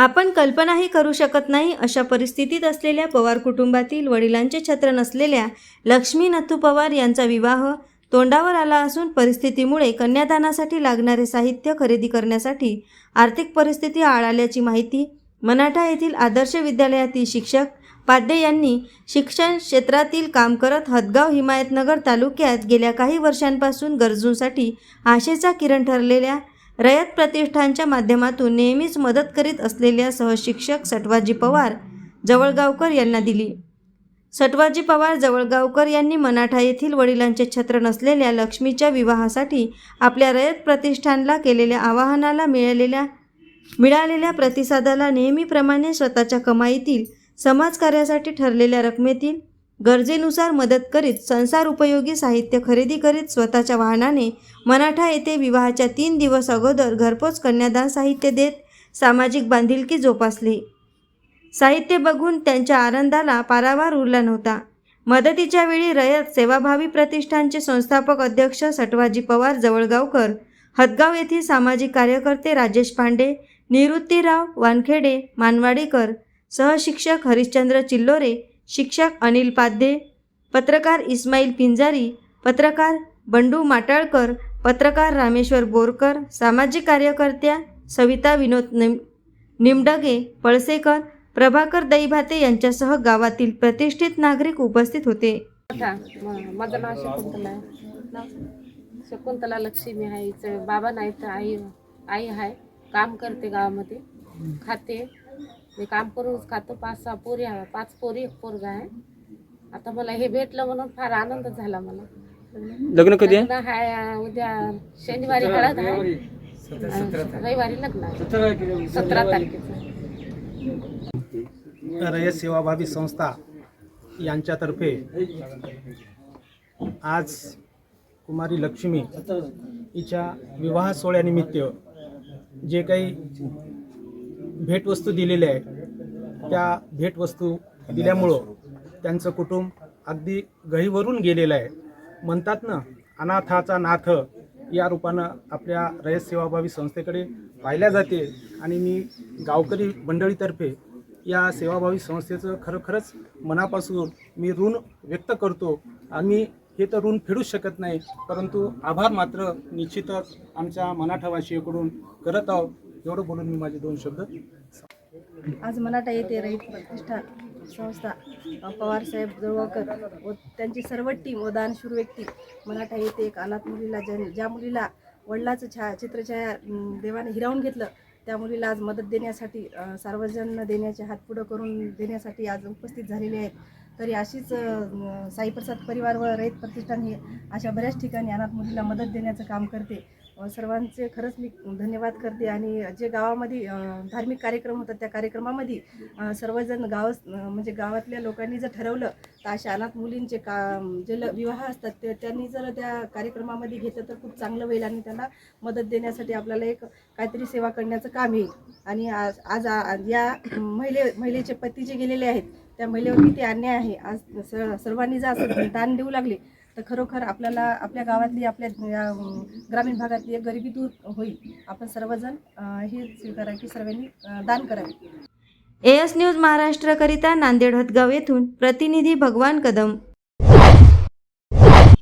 आपण कल्पनाही करू शकत नाही अशा परिस्थितीत असलेल्या पवार कुटुंबातील वडिलांचे छत्र नसलेल्या लक्ष्मी नथू पवार यांचा विवाह तोंडावर आला असून परिस्थितीमुळे कन्यादानासाठी लागणारे साहित्य खरेदी करण्यासाठी आर्थिक परिस्थिती आळाल्याची माहिती मनाठा येथील आदर्श विद्यालयातील शिक्षक पाड्डे यांनी शिक्षण क्षेत्रातील काम करत हदगाव हिमायतनगर तालुक्यात गेल्या काही वर्षांपासून गरजूंसाठी आशेचा किरण ठरलेल्या रयत प्रतिष्ठानच्या माध्यमातून नेहमीच मदत करीत असलेल्या सहशिक्षक सटवाजी पवार जवळगावकर यांना दिली. सटवाजी पवार जवळगावकर यांनी मनाठा येथील वडिलांचे छत्र नसलेल्या लक्ष्मीच्या विवाहासाठी आपल्या रयत प्रतिष्ठानला केलेल्या आवाहनाला मिळालेल्या मिळालेल्या प्रतिसादाला नेहमीप्रमाणे स्वतःच्या कमाईतील समाजकार्यासाठी ठरलेल्या रकमेतील गरजेनुसार मदत करीत संसार उपयोगी साहित्य खरेदी करीत स्वतःच्या वाहनाने मराठा येथे विवाहाच्या तीन दिवस अगोदर घरपोच कन्यादान साहित्य देत सामाजिक बांधिलकी जोपासली. साहित्य बघून त्यांच्या आनंदाला पारावार उरला नव्हता. मदतीच्या वेळी रयत सेवाभावी प्रतिष्ठानचे संस्थापक अध्यक्ष सटवाजी पवार जवळगावकर हदगाव येथील सामाजिक कार्यकर्ते राजेश पांडे निवृत्तीराव वानखेडे मानवाडीकर सहशिक्षक हरिश्चंद्र चिल्लोरे शिक्षक अनिल पाध्ये पत्रकार इस्माईल पिंजारी पत्रकार बंडू माटाळकर पत्रकार रामेश्वर बोरकर सामाजिक कार्यकर्त्या सविता विनोद निम निमडगे पळसेकर प्रभाकर दहीभाते यांच्यासह गावातील प्रतिष्ठित नागरिक उपस्थित होते. माझं नाव शकुंतला आहे. शकुंतला लक्ष्मी आहे बाबा नाही तर आई आई आहे काम करते गावामध्ये खाते. मी काम करूनच खातो. पाच सहा पोरी आहे. पाच पोरी एक पोरगा आहे. आता मला हे भेटलं म्हणून फार आनंद झाला मला. लग्न कधी आहे? लग्न आहे उद्या शनिवारी हळद आहे. रविवारी लग्न आहे. सतरा तारखेचं रयत सेवाभावी संस्था यांच्यातर्फे आज कुमारी लक्ष्मी हिच्या विवाह सोहळ्यानिमित्त जे काही भेटवस्तू दिलेल्या आहेत त्या भेटवस्तू दिल्यामुळं त्यांचं कुटुंब अगदी गहीवरून गेलेलं आहे. म्हणतात ना अनाथाचा नाथ या रूपानं आपल्या रयत सेवाभावी संस्थेकडे पाहिल्या जाते. आणि मी गावकरी मंडळीतर्फे या सेवाभावी संस्थेचं खरोखरच मनापासून मी ऋण व्यक्त करतो. आम्ही हे तर ऋण फेडूच शकत नाही परंतु आभार मात्र निश्चितच आमच्या मराठावासीकडून करत आहोत. एवढं बोलून मी माझे दोन शब्द आज मनाठा येथे रहित प्रतिष्ठान संस्था पवार पवारसाहेब जवळकर व त्यांची सर्व टीम व दानशूर व्यक्ती मनाठा येथे एक अनाथ मुलीला ज्या ज्या मुलीला वडिलाचं छाया चित्रछाया देवाने हिरावून घेतलं त्या मुलीला आज मदत देण्यासाठी सार्वजन देण्याचे हात पुढं करून देण्यासाठी आज उपस्थित झालेले आहेत. तरी अशीच साईप्रसाद परिवार व रहित प्रतिष्ठान हे अशा बऱ्याच ठिकाणी अनाथ मुलीला मदत देण्याचं काम करते. सर्वांचे खरंच मी धन्यवाद करते आणि जे गावामध्ये धार्मिक कार्यक्रम होतात त्या कार्यक्रमामध्ये सर्वजण गाव म्हणजे गावातल्या लोकांनी जर ठरवलं तर अशा अनाथ मुलींचे का जे ल विवाह असतात ते त्यांनी जर त्या कार्यक्रमामध्ये घेतलं तर खूप चांगलं होईल आणि त्यांना मदत देण्यासाठी आपल्याला एक काहीतरी सेवा करण्याचं काम येईल. आणि आज आज या महिले महिलेचे पती जे गेलेले आहेत त्या महिलेवर किती अन्याय आहे. आज स- सर्वांनी जर असं दान देऊ लागले तर खरोखर आपल्याला आपल्या गावातली आपल्या ग्रामीण भागातली एक गरिबी दूर होईल. आपण सर्वजण हे स्वीकारा की सर्वांनी दान करावे. एस न्यूज महाराष्ट्रकरिता नांदेड हदगाव येथून प्रतिनिधी भगवान कदम.